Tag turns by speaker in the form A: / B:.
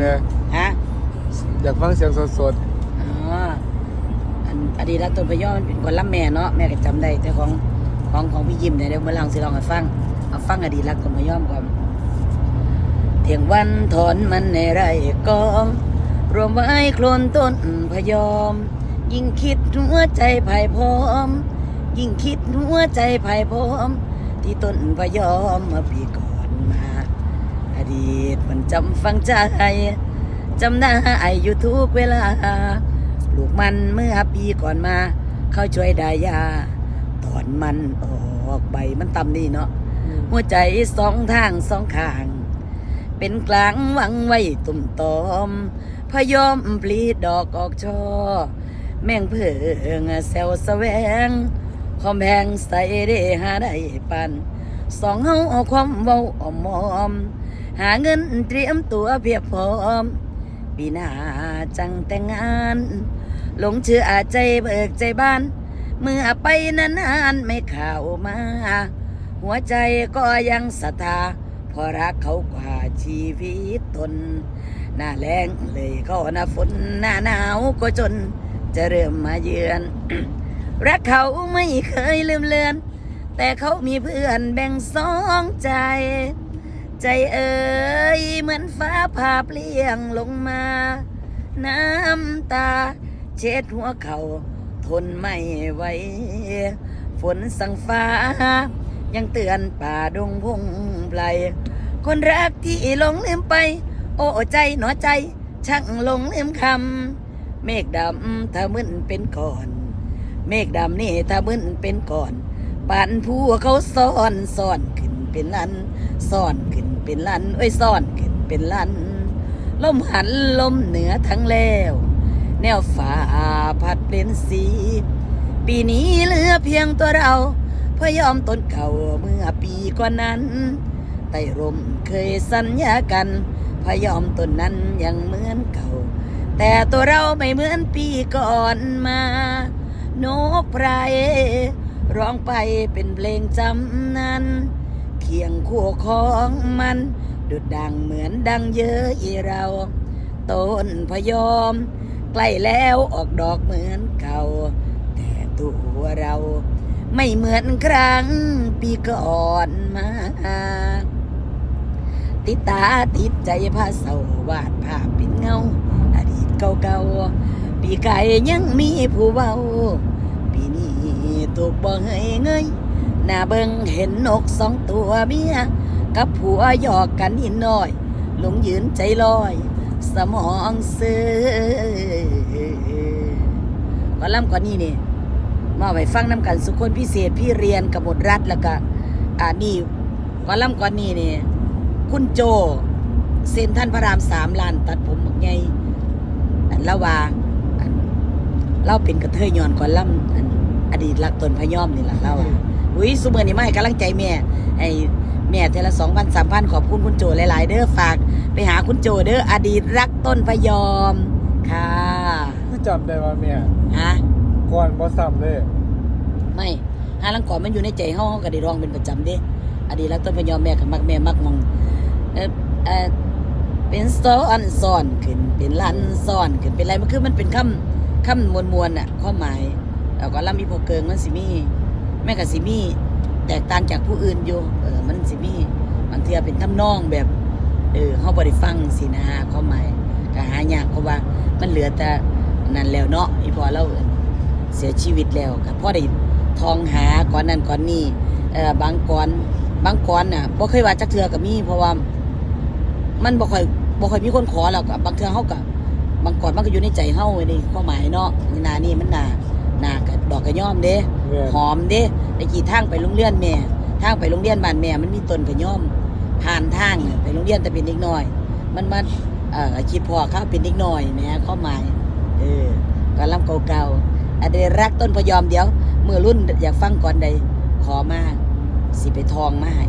A: เนี่ย
B: ฮะ
A: อยากฟังเสียงสด
B: อ๋ออันอดีตรักต้นพะยอมมันเป็นคนรับแม่เนาะแม่ก็จำได้แต่ของของของพี่ยิมเนี่ยเดี๋ยวเมื่อหลังสิลองให้ฟังเอาฟังอดีตรักต้นพะยอมก่อนเที่ยงวันถอนมันในไร่กองรวมไว้โคลนต้นพะยอม ยิ่งคิดหัวใจภายพร้อม ยิ่งคิดหัวใจภายพร้อม ที่ต้นพะยอมเมื่อปีก่อนมาอ ดีตมันจำฝังใจจำได้อยู่ทุกเวลา ลูกมันเมื่อปีก่อนมา เขาช่วยดายา ตอนมันออกใบมันต่ำนี่เนาะ
A: ๆ
B: หัวใจสองทางสองข้าง เป็นกลางหวังไว้ตุ่มตอม พยอมปลีดอกออกช่อ แม่งเพิงแซวแสวงคอมแพงใส่ได้หาได้ปันสองเฮาเอาความเว้าออมมอม หาเงินเตรียมตัวเพียบพร้อม ปีหน้าจังแต่งงาน หลงเชื่อใจเบิกใจบ้าน เมื่อไปนานๆไม่ข่าวมา หัวใจก็ยังศรัทธาเพอรักเขากว่าชีวิตตน หน้าแรงเลยก็หน้าฝนหน้าหนาวก็จนจะเริ่มมาเยือน รักเขาไม่เคยลืมเลือน แต่เขามีเพื่อนแบ่งสองใจ ใจเอ่ยเหมือนฟ้าผ่าเปลี่ยงลงมา น้ำตา เช็ดหัวเขาทนไม่ไหวฝนสั่งฟ้า ยังเตือนป่าดงพงไพรคนรักที่หลงลืมไป โอ้ใจหนอใจ ช่างหลงลืมคำเมฆดำถ้ามึนเป็นก่อน เมฆดำนี่ถ้ามึนเป็นก่อนป่านผู้เขาซ่อนซ่อนขึ้น เป็นลันซ่อนขึ้นเป็นลันเอ้ยซ่อนขึ้นเป็นลันลมหันลมเหนือทั้งแล้ว แนวฝ่าพัดเปลี่ยนสี ปีนี้เหลือเพียงตัวเราพยอมต้นเก่าเมื่อปีก่อนนั้นไต่ร่มเคยสัญญากันพยอมต้นนั้นยังเหมือนเก่า แต่ตัวเราไม่เหมือนปีก่อนมานกไพรร้องไปเป็นเพลงจำนั้น เคียงคู่ของมัน ดุดดังเหมือนดังเยอะอีเราต้นพยอม ใกล้แล้วออกดอกเหมือนเก่า แต่ตัวเราไม่เหมือนครั้งปีก่อนมา ติดตาติดใจพาเศร้าวาดภาพเป็นเงา อดีตเก่าๆ ปีไก่ยังมีผู้เบาปีนี้ถูกบ่เฮยเงย หน้าเบิงเห็นนกสองตัวเมีย กับผัวหยอกกันนิดหน่อย หลงยืนใจลอย สมองเสือก่อนล่ำก่อนนี้นี่มาไว้ฟังน้ำกันสุคนพิเศษพี่เรียนกับหมดรัฐแล้วก็อ่านี่ก่อนล่ำก่อนนี้นี่คุณโจเซ็นท่านพระรามสามล้านตัดผมบักไงอันละว่าเล่าเป็นกระเทยย้อนก่อนล่ำอันอดีตรักตนพยอมนี่แหละเล่า อุ้ยสุเมื่อนี้ไม่กำลังใจแม่ ไอ้แม่เทอละสองพันสามพันขอบคุณคุณโจหลาย ๆ เด้อฝากไปหาคุณโจเด้ออดีตรักต้นพยอม ค่ะ
A: คือจำได้ว่าแม่
B: ฮะ
A: ก่อนบ่ซ้ำเลย
B: ไม่ฮาลังก่อนมันอยู่ในใจเฮาเฮาก็ได้ร้องเป็นประจำเด้อดีตรักต้นพยอมแม่ก็มักแม่มักมองเออเออเป็นซ้อนซ้อนขึ้นเป็นลันซ้อนขึ้นเป็นอะไรมันคือมันเป็นคำคำมวลมวลๆน่ะความหมายแล้วก็ลำมีพวกเกิงมันสิมี แม่กับสิมีแตกต่างจากผู้อื่นอยู่เออมันสิมีบางเทีเป็นทำนองแบบเออเฮาบ่ได้ฟังสินะควาหมายก็หายากเพราะว่ามันเหลือแต่นั่นแล้วเนาะอีพอเราเสียชีวิตแล้วก็พอได้ทองหาก่อนนั้นก่อนนี้เออบางก่อนบางก่อนน่ะบ่เคยว่าจักเทือก็มีเพราะว่ามันบ่ค่อยบ่ค่อยมีคนขอแล้วก็บางเทือเฮาก็บางก่อนมันก็อยู่ในใจเฮาไว้นี่ความหมายเนาะนานี่มันหนาหนาก็ดอกกระย่อมเด้
A: แม่
B: หอมเด้ไอ้กี่ทางไปโรงเรียนแม่ทางไปโรงเรียนบ้านแม่มันมีต้นกระย่อม ผ่านทางน่ะไปโรงเรียนแต่เป็นเด็กน้อย มันมาเอ่อคิดพอเขาเป็นเด็กน้อยแหม่ข้อหมายเออก็ลำเก่าๆอันเดรักต้นพยอมเดี๋ยว เมื่อรุ่นอยากฟังก่อนใดขอมาสิไปทองมาให้